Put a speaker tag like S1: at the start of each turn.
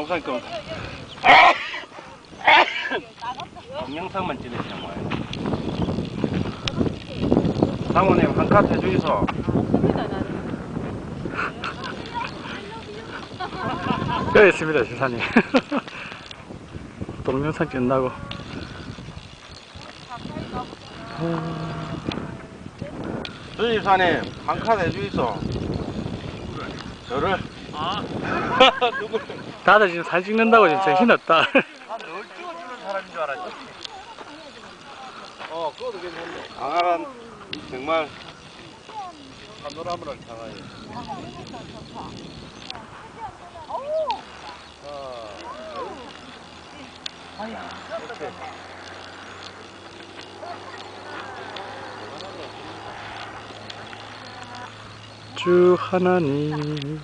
S1: 목사님 거. 동영상만 찍으시는 거예요. 사모님 한 카트 해주이소.
S2: 여기 있습니다, 지사님. 동영상 끝나고.
S1: 주집사님 한 카트 해주이소. 저를.
S2: 아.
S1: 누구?
S2: 다들 지금 사진 찍는다고 지금 정신없다.
S1: 널 찍어주는 사람인 줄 알았지. 어, 그것도 괜찮네. 강한 정말 파노라마를 향하여.
S2: 주 하나님